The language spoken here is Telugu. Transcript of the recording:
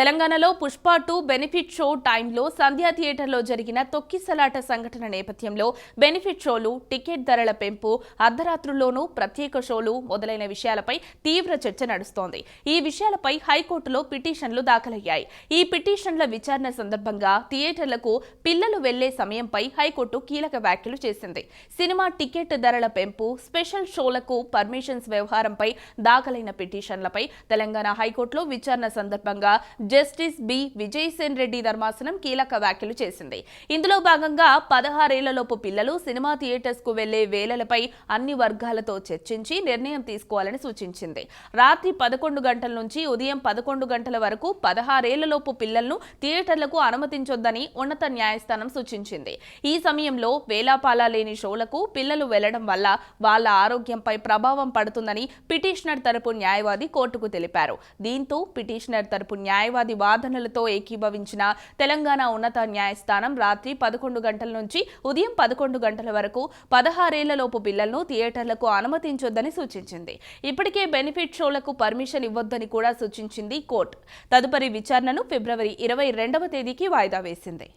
తెలంగాణలో పుష్ప టూ బెనిఫిట్ షో టైంలో సంధ్యా థియేటర్లో జరిగిన తొక్కిసలాట సంఘటన నేపథ్యంలో బెనిఫిట్ షోలు టికెట్ ధరల పెంపు అర్ధరాత్రుల్లోనూ ప్రత్యేక షోలు మొదలైన విషయాలపై తీవ్ర చర్చ నడుస్తోంది. ఈ విషయాలపై హైకోర్టులో పిటిషన్లు దాఖలయ్యాయి. ఈ పిటిషన్ల విచారణ సందర్భంగా థియేటర్లకు పిల్లలు వెళ్ళే సమయంపై హైకోర్టు కీలక వ్యాఖ్యలు చేసింది. సినిమా టికెట్ ధరల పెంపు స్పెషల్ షోలకు పర్మిషన్స్ వ్యవహారంపై దాఖలైన పిటిషన్లపై తెలంగాణ హైకోర్టులో విచారణ సందర్భంగా జస్టిస్ బి. విజయసేన్ రెడ్డి ధర్మాసనం కీలక వ్యాఖ్యలు చేసింది. ఇందులో భాగంగా పదహారేళ్ళలోపు పిల్లలు సినిమా థియేటర్స్కు వెళ్ళే వేళలపై అన్ని వర్గాలతో చర్చించి నిర్ణయం తీసుకోవాలని సూచించింది. రాత్రి పదకొండు గంటల నుంచి ఉదయం పదకొండు గంటల వరకు పదహారేళ్ళలోపు పిల్లలను థియేటర్లకు అనుమతించొద్దని ఉన్నత న్యాయస్థానం సూచించింది. ఈ సమయంలో వేలాపాలా లేని షోలకు పిల్లలు వెళ్ళడం వల్ల వాళ్ళ ఆరోగ్యంపై ప్రభావం పడుతుందని పిటిషనర్ తరపు న్యాయవాది కోర్టుకు తెలిపారు. దీంతో పిటిషనర్ తరపు న్యాయవాది న్యాయవాది వాదనలతో ఏకీభవించిన తెలంగాణ ఉన్నత న్యాయస్థానం రాత్రి పదకొండు గంటల నుంచి ఉదయం పదకొండు గంటల వరకు పదహారేళ్ళలోపు పిల్లలను థియేటర్లకు అనుమతించొద్దని సూచించింది. ఇప్పటికే బెనిఫిట్ షోలకు పర్మిషన్ ఇవ్వొద్దని కూడా సూచించింది కోర్టు. తదుపరి విచారణను ఫిబ్రవరి ఇరవై రెండవ తేదీకి వాయిదా వేసింది.